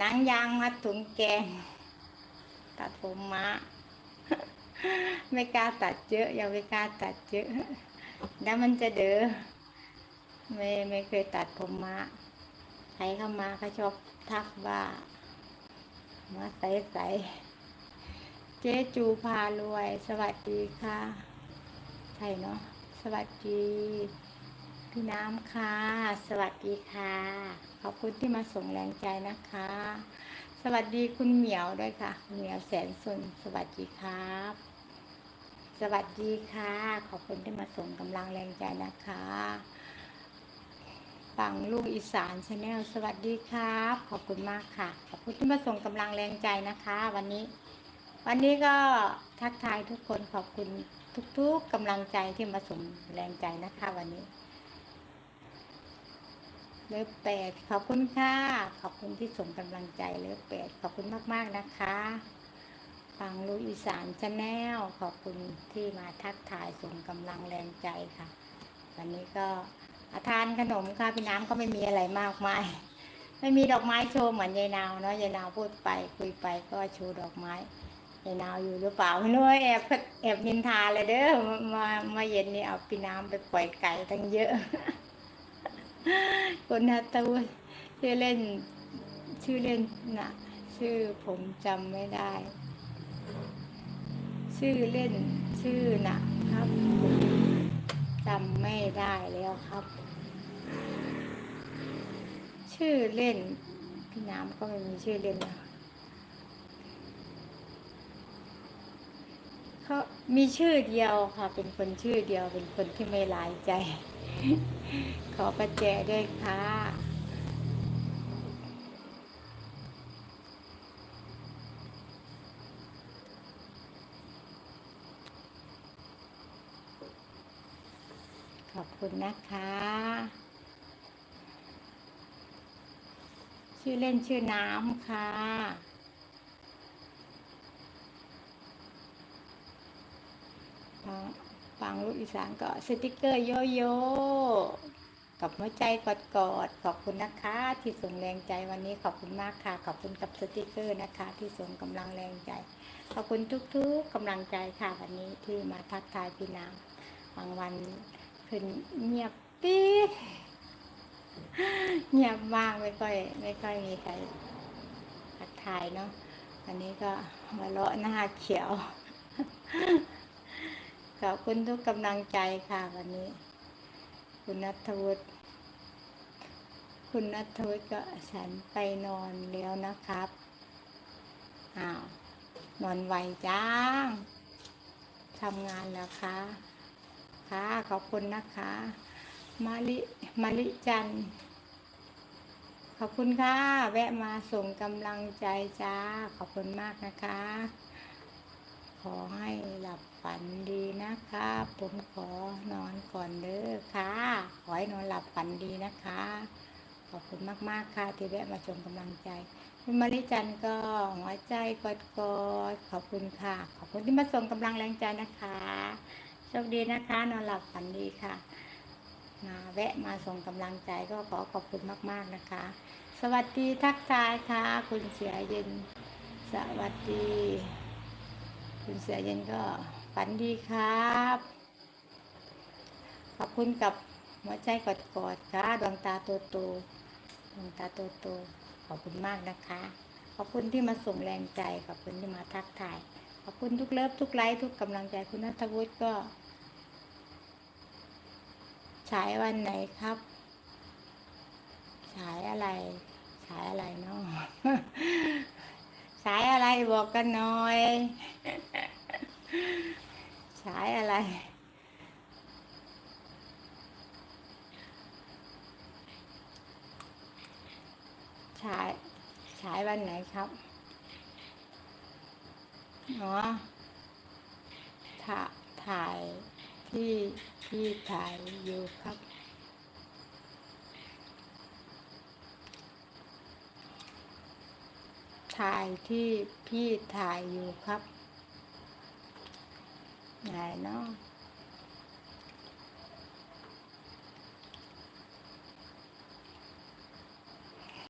หนังยางมัดถุงแกง ตัดผมมาไม่กล้าตัดเยอะยังไม่กล้าตัดเยอะแล้วมันจะเด๋อไม่ไม่เคยตัดผมมาใครเข้ามาก็ชอบทักว่ามาใสใสเจ๊จูพารวย สวัสดีค่ะ ใช่เนาะสวัสดี พี่น้ำค่ะ สวัสดีค่ะ ขอบคุณที่มาส่งแรงใจนะคะ สวัสดีคุณเหมียวด้วยค่ะ คุณเหมียวแสนสุนสวัสดีครับ สวัสดีค่ะ ขอบคุณที่มาส่งกำลังแรงใจนะคะปังลูกอีสานชาแนลสวัสดีครับ ขอบคุณมากค่ะ ขอบคุณที่มาส่งกำลังแรงใจนะคะ วันนี้ วันนี้ก็ทักทายทุกคนขอบคุณทุกๆกำลังใจที่มาส่งแรงใจนะคะ วันนี้ เลิฟแปดขอบคุณค่ะ ขอบคุณที่ส่งกำลังใจเลิฟแปดขอบคุณมาก ๆ นะคะฟังลูกอีสานชาแนลขอบคุณที่มาทักทายส่งกำลังแรงใจค่ะ วันนี้ก็อาทานขนมค่ะพี่น้ำก็ไม่มีอะไรมากมาย ไม่มีดอกไม้โชว์เหมือนยายนาวเนาะยายนาวพูดไปคุยไปก็โชว์ดอกไม้ยายนาวอยู่หรือเปล่าไม่รู้แอบแอบนินทาเลยเด้อมามาเย็นนี้เอาพี่น้ำไปปล่อยไก่ตั้งเยอะ คนนัตวุฒิชื่อเล่น ชื่อเล่นนะชื่อผมจำไม่ได้ ชื่อเล่นชื่อนะครับจำไม่ได้แล้วครับ ชื่อเล่นพี่น้ำก็ไม่มีชื่อเล่นนะเขามีชื่อเดียวค่ะ เป็นคนชื่อเดียวเป็นคนที่ไม่หลายใจ ขอประแจด้วยค่ะขอบคุณนะคะ ชื่อเล่นชื่อน้ำค่ะฟัง ฟังลูกอีสานก็สติกเกอร์โยโย่กับหัวใจกอดกอดๆขอบคุณนะคะ ที่ส่งแรงใจวันนี้ขอบคุณมากค่ะ ขอบคุณกับสติกเกอร์นะคะ ที่ส่งกำลังแรงใจ ขอบคุณทุกๆกำลังใจค่ะวันนี้ที่มาทักทายพี่น้ำบางวันคือเงียบปี๊ดเงียบมากไม่ค่อยไม่ค่อยมีใครทักทายเนาะอันนี้ก็มาเลาะหน้าเขียว ขอบคุณทุกกำลังใจค่ะวันนี้ คุณนัทวุฒิคุณนัทวุฒิก็ฉันไปนอนแล้วนะครับอ้าวนอนไวจ้างทำงานแล้วคะค่ะขอบคุณนะคะมาลิมาลิจันขอบคุณค่ะ แวะมาส่งกำลังใจจ้า ขอบคุณมากนะคะ ขอให้หลับฝันดีนะคะผมขอนอนก่อนเด้อค่ะ ขอให้นอนหลับฝันดีนะคะ ขอบคุณมากๆค่ะที่แวะมาส่งกำลังใจ คุณมาริจันก็หัวใจกอดกอดขอบคุณค่ะ ขอบคุณที่มาส่งกำลังแรงใจนะคะโชคดีนะคะ นอนหลับฝันดีค่ะมาแวะมาส่งกำลังใจก็ขอขอบคุณมาก ๆนะคะ สวัสดีทักทายค่ะ คุณเสียเย็น สวัสดี คุณเสียเย็นก็ฝันดีครับ ขอบคุณกับหัวใจกอดๆค่ะดวงตาโตโตๆดวงตาโตโตๆขอบคุณมากนะคะ ขอบคุณที่มาส่งแรงใจ ขอบคุณที่มาทักทาย ขอบคุณทุกเลิฟทุกไลค์ทุกกำลังใจคุณนัทวุฒิก็ฉายวันไหนครับ ฉายอะไร ฉายอะไรเนาะ ฉายอะไรบอกกันหน่อยฉายอะไรฉายฉายวันไหนครับอ๋อถ่าถ่ายที่ที่ถ่ายอยู่ครับ ถ่ายที่พี่ถ่ายอยู่ครับไหนเนาะ